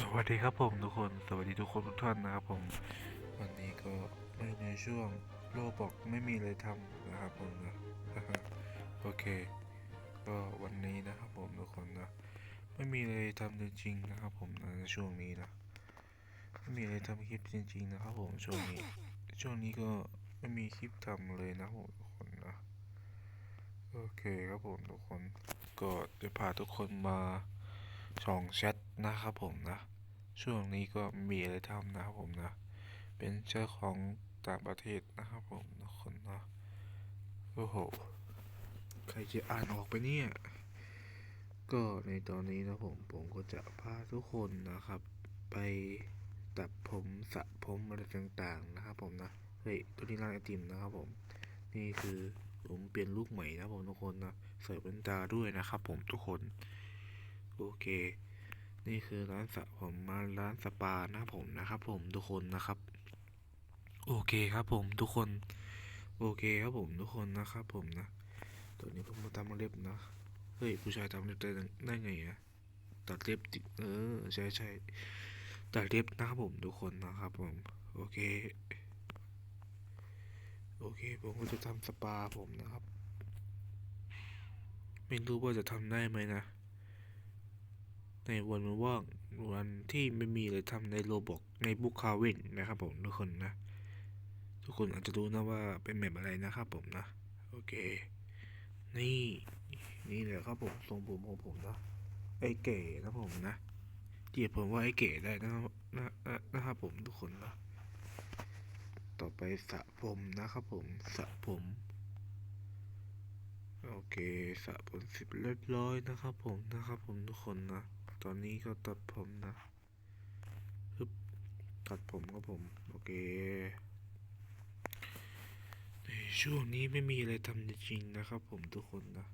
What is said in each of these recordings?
สวัสดีครับผมทุกคน สวัสดีทุกคนทุกท่านนะครับผม วันนี้ก็ไม่ในช่วงโลบอกไม่มีอะไรทำนะครับผมนะโอเค ก็วันนี้นะครับผมทุกคนนะ ไม่มีอะไรทำจริงๆนะครับผมนะในช่วงนี้นะ ไม่มีอะไรทำคลิปจริง ๆ นะครับผมช่วงนี้ ช่วงนี้ก็ไม่มีคลิปทำเลยนะครับผมทุกคนนะ โอเคครับผมทุกคน ก็จะพาทุกคนมา สองแชทนะครับผมนะ ช่วงนี้ก็มีอะไรทำนะครับผมนะ เป็นเจ้าของต่างประเทศนะครับผมทุกคนนะโอ้โห ใครจะอ่านออกไปเนี่ย ก็ในตอนนี้นะผมผมก็จะพาทุกคนนะครับ ไปตัดผมสระผมอะไรต่างๆนะครับผมนะ เฮ้ย ตัวนี้ร้านไอติมนะครับผม นี่คือผมเปลี่ยนลูกใหม่นะผมทุกคนนะ ใส่แว่นตาด้วยนะครับผมทุกคน โอเค นี่คือร้านสระผมมาร้านสปานะครับผมนะครับ ผมทุกคนนะครับ โอเคครับผมทุกคน โอเคครับผมทุกคนนะครับ ผมนะตอนนี้ผมมาทำเล็บนะเฮ้ยผู้ชายทำเล็บได้ได้ไงอะตัดเล็บจิเออใช่ใช่ตัดเล็บนะครับผมทุกคนนะครับ ผมโอเคโอเคผมก็จะทำสปาผมนะครับ ไม่รู้ว่าจะทำได้ไหมนะ ในวันว่างวันที่ไม่มีอะไรทำในโรบอกในบุคคาเวนนะครับผมทุกคนนะ ทุกคนอาจจะรู้นะว่าเป็นแบบอะไรนะครับผมนะ โอเค นี่นี่แหละครับผมทรงผมของผมนะไอ้เก๋นะผมนะเรียกผมว่าไอ้เก๋ได้นะครับนะนะครับผมทุกคนนะต่อไปสระผมนะครับผมสระผม เคสระผมสิบเรียบร้อยนะครับผมนะครับผมทุกคนนะ ตอนนี้ก็ตัดผมนะฮึบตัดผมครับผมโอเคในช่วงนี้ไม่มีอะไรทำจริงๆนะครับ ผมทุกคนนะ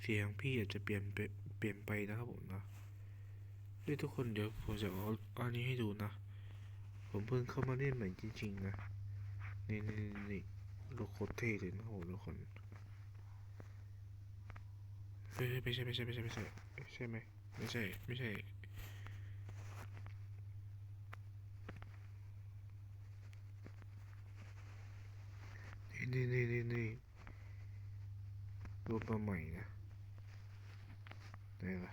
เสียงพี่อาจจะเปลี่ยนไปเปลี่ยนไปนะครับผมนะเฮ้ยทุกคนเดี๋ยวผมจะเอาอันนี้ให้ดูนะ ผมเพิ่งเข้ามาเล่นใหม่จริงๆนะ นี่นี่นี่โลโคเท่เลยนะโหทุกคน เฮ้ยไม่ใช่ไม่ใช่ไม่ใช่ไม่ใช่ใช่ไหมไม่ใช่ไม่ใช่นี่นี่นี่นี่นี่รูปมาใหม่นะไหนล่ะ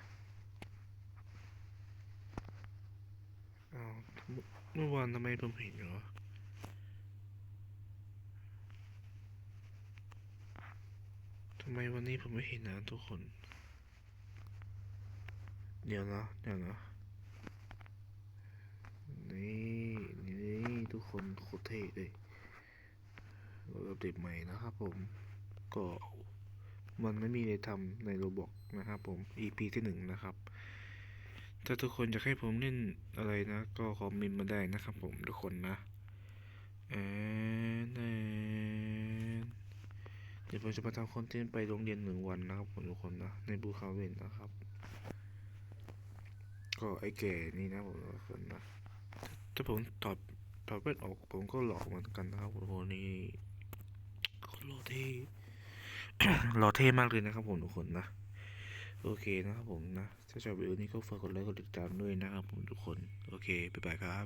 อ้าวเมื่อเมื่อวานทำไมผมเห็นเหรอำไมวันนี้ผมไม่เห็นนะทุกคน เดี๋ยวนะเดี๋ยวนะ นี่นี่ทุกคนโคตรเท่เลยเราเด็บใหม่นะครับผม ก็มันไม่มีอะไรทำในโรบอกนะครับผม EP ที่หนึ่งนะครับ ถ้าทุกคนอยากให้ผมเล่นอะไรนะ ก็คอมเมนต์มาได้นะครับผมทุกคนนะแออ เดี๋ยวผมจะมาทำคอนเทนต์ไปโรงเรียนหนึ่งวันนะครับผมทุกคนนะในบูคาเวนนะครับ ก็ไอ้แก่นี่นะผมทุกคนนะถ้าผมถอดถอดแว่นออกผมก็หลอกเหมือนกันนะครับผมโหนี่คนหล่อเท่หล่อเท่มากเลยนะครับผมทุกคนนะโอเคนะครับผมนะถ้าชอบวิดีโอนี้ก็ฝากกดไลค์กดติดตามด้วยนะครับผมทุกคน โอเคบ๊ายบายครับ